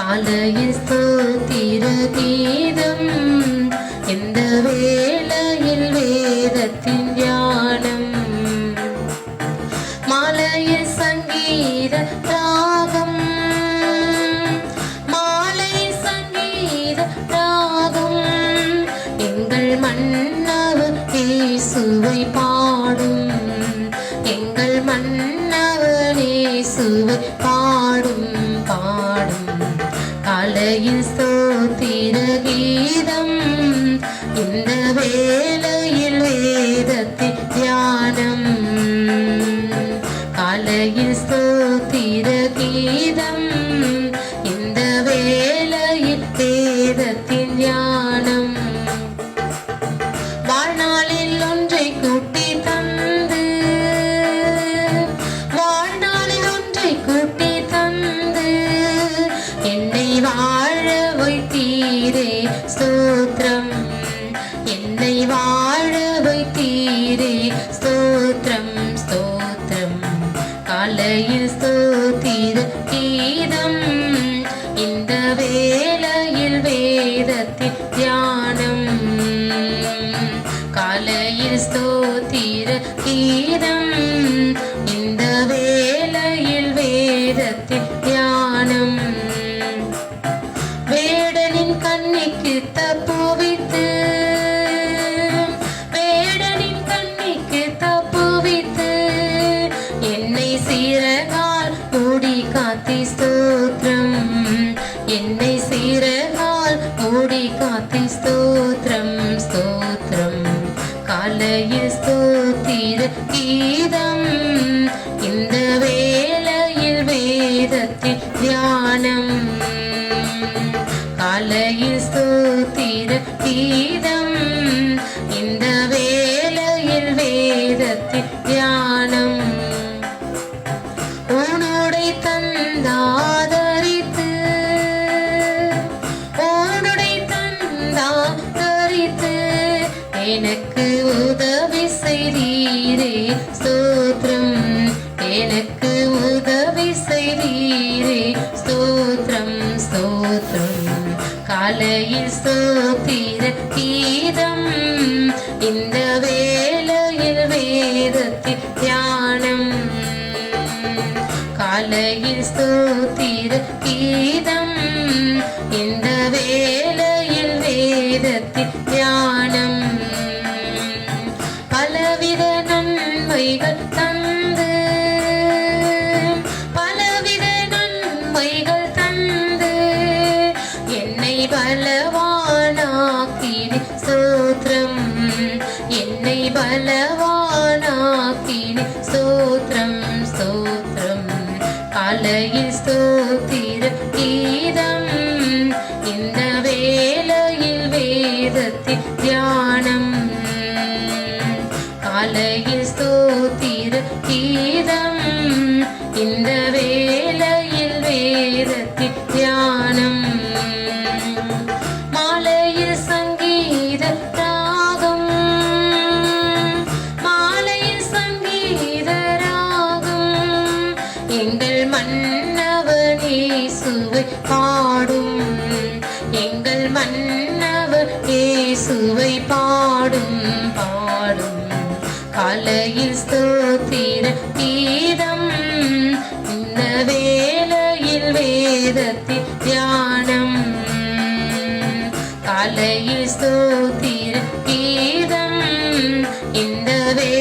காலையில் ஸ்தோத்திர கீதம். எந்த வேளையில் வேதத்தின் தியானம்? மாலையில் சங்கீத ராகம் மாலை சங்கீத ராகம் எங்கள் மன்னவர் இயேசுவை பாடும். எங்கள் மன்னவர் இயேசுவை வேளையில் சோத்திர கீதம். இந்த வேளையில் வேதத்தின் தியானம் காலையில் சோத்திர கீதம். என்னை சீரகால் மூடி காத்தி ஸ்தோத்திரம் ஸ்தோத்திரம். காலைய ஸ்தோத்திர கீதம். இந்த வேளையில் வேதத்தின் தியானம். காலைய ஸ்தோத்திர கீதம். இந்த வேளையில் வேதத்தின் தியானம். உன்னுடை தந்தாதரித்து எனக்கு உதவி செய்தீரே ஸ்தோத்ரம் எனக்கு உதவி செய்தீரே ஸ்தோத்ரம் ஸ்தோத்ரம் காலையில் ஸ்தோத்திர கீதம் இந்த வேளையில் வேதத்தில் தியானம். காலையில் ஸ்தோத்திர கீதம் இந்த நன்மைகள் தந்து பலவித நன்மைகள் தந்து என்னை பலவானாக்கினி சோத்திரம் என்னை பலவானாக்கினி சோத்திரம் ஸ்தோத்திரம் காலையில் ஸ்தோத்திர கீதம் இந்த வேலையில் வேதத்தில் இந்த வேலையில் வேதத்தின் தியானம். மாலையில் சங்கீத ராகம் மாலையில் சங்கீத ராகம் எங்கள் மன்னவனே சுவை பாடும். எங்கள் மன்னவர் இயேசுவை பாடும் பாடும். காலையில் வேதத்தின் தியானம். காலையில் ஸ்தோத்திர கீதம். இந்த வே